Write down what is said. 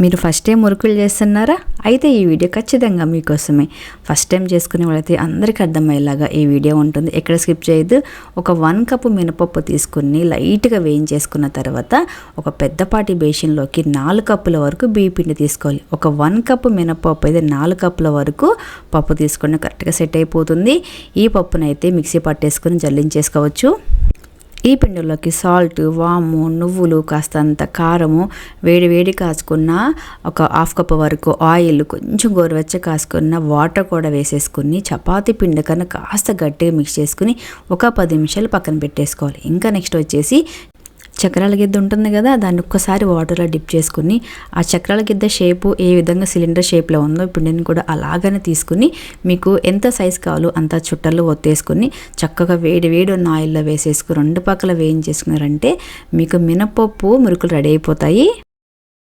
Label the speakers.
Speaker 1: మీరు first time మురుకులు చేస్తున్నారా? అయితే ఈ వీడియో ఖచ్చితంగా మీకోసమే. ఫస్ట్ టైం చేసుకునే వాళ్ళైతే అందరికీ అర్థమయ్యేలాగా ఈ వీడియో ఉంటుంది. ఎక్కడ స్కిప్ చేయొద్దు. ఒక వన్ కప్ మినపప్పు తీసుకుని లైట్గా వేయించేసుకున్న తర్వాత ఒక పెద్దపాటి బేషన్లోకి నాలుగు కప్పుల వరకు బియ్య పిండి తీసుకోవాలి. ఒక వన్ కప్ మినపప్పు అయితే నాలుగు కప్పుల వరకు పప్పు తీసుకుని కరెక్ట్గా సెట్ అయిపోతుంది. ఈ పప్పునైతే మిక్సీ పట్టేసుకొని జల్లించేసుకోవచ్చు. ఈ పిండిలోకి సాల్ట్ వాము నువ్వులు కాస్తంత కారము వేడి వేడి కాచుకున్న ఒక హాఫ్ కప్ వరకు ఆయిల్ కొంచెం గోరువెచ్చ కాసుకున్న వాటర్ కూడా వేసేసుకుని చపాతి పిండి కన్నా కాస్త గట్టిగా మిక్స్ చేసుకుని ఒక పది నిమిషాలు పక్కన పెట్టేసుకోవాలి. ఇంకా నెక్స్ట్ వచ్చేసి చక్రాల గిద్ద ఉంటుంది కదా దాన్ని ఒక్కసారి వాటర్లో డిప్ చేసుకుని ఆ చక్రాల గిద్ద షేపు ఏ విధంగా సిలిండర్ షేప్లో ఉందో ఇప్పుడు నేను కూడా అలాగనే తీసుకుని మీకు ఎంత సైజ్ కావాలో అంత చుట్టల్లో ఒత్తేసుకుని చక్కగా వేడి వేడి ఉన్న ఆయిల్లో వేసేసుకుని రెండు పక్కల వేయించేసుకున్నారంటే మీకు మినపప్పు మురుకులు రెడీ అయిపోతాయి.